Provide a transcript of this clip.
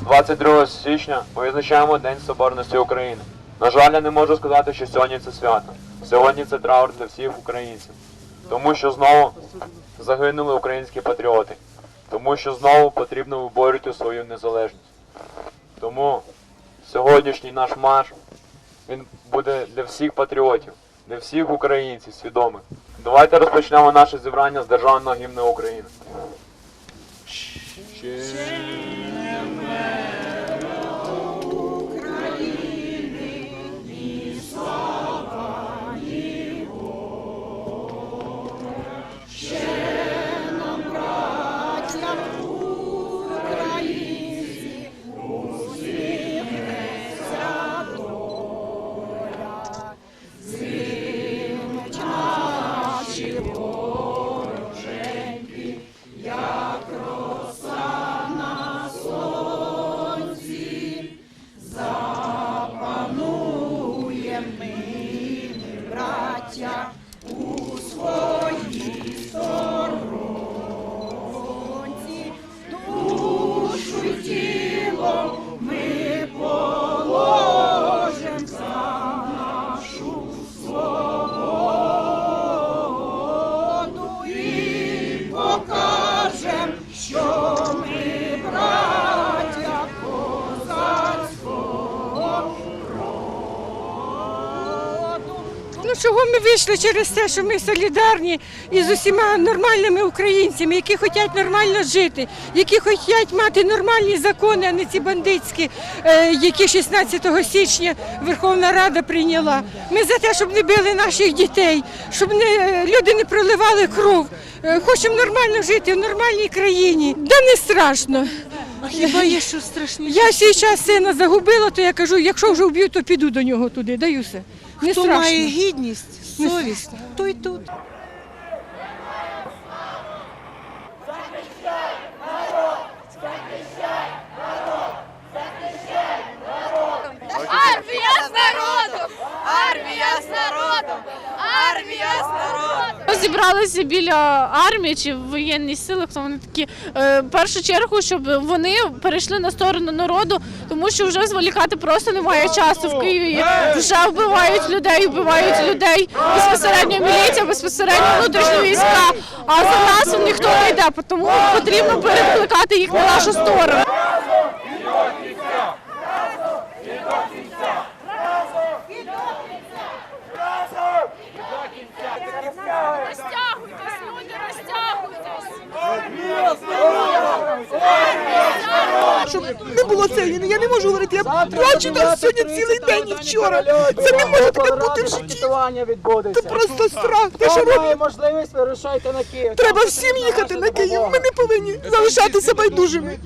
22 січня ми відзначаємо День Соборності України. На жаль, я не можу сказати, що сьогодні це свято. Сьогодні це траур для всіх українців. Тому що знову загинули українські патріоти. Тому що знову потрібно виборювати свою незалежність. Тому сьогоднішній наш марш він буде для всіх патріотів, для всіх українців свідомих. Давайте розпочнемо наше зібрання з державного гімну України. God. Ну чого ми вийшли через те, що ми солідарні із усіма нормальними українцями, які хочуть нормально жити, які хочуть мати нормальні закони, а не ці бандитські, е, які 16 січня Верховна Рада прийняла. Ми за те, щоб не били наших дітей, щоб не, люди не проливали кров. Е, Хочемо нормально жити в нормальній країні. Да не страшно. А хіба є що страшніше? Я час сина загубила, то я кажу, якщо вже вб'ю, то піду до нього туди. Даюся. Не Хто страшно. має гідність, совість, той тут. Зібралися біля армії чи воєнні сили, хто вони такі е, в першу чергу, щоб вони перейшли на сторону народу, тому що вже зволікати просто немає часу в Києві. Вже вбивають людей, вбивають людей безпосередньо міліція, безпосередньо внутрішні війська. А за нас ніхто не йде, тому потрібно перекликати їх на нашу сторону. Щоб не було це. Я не можу говорити. Я плачу там сьогодні цілий день і вчора. Це не може таке бути в житті. Це просто страх. Те, що робить можливість, вирушайте на Київ. треба всім їхати на Київ. Ми не повинні залишатися байдужими.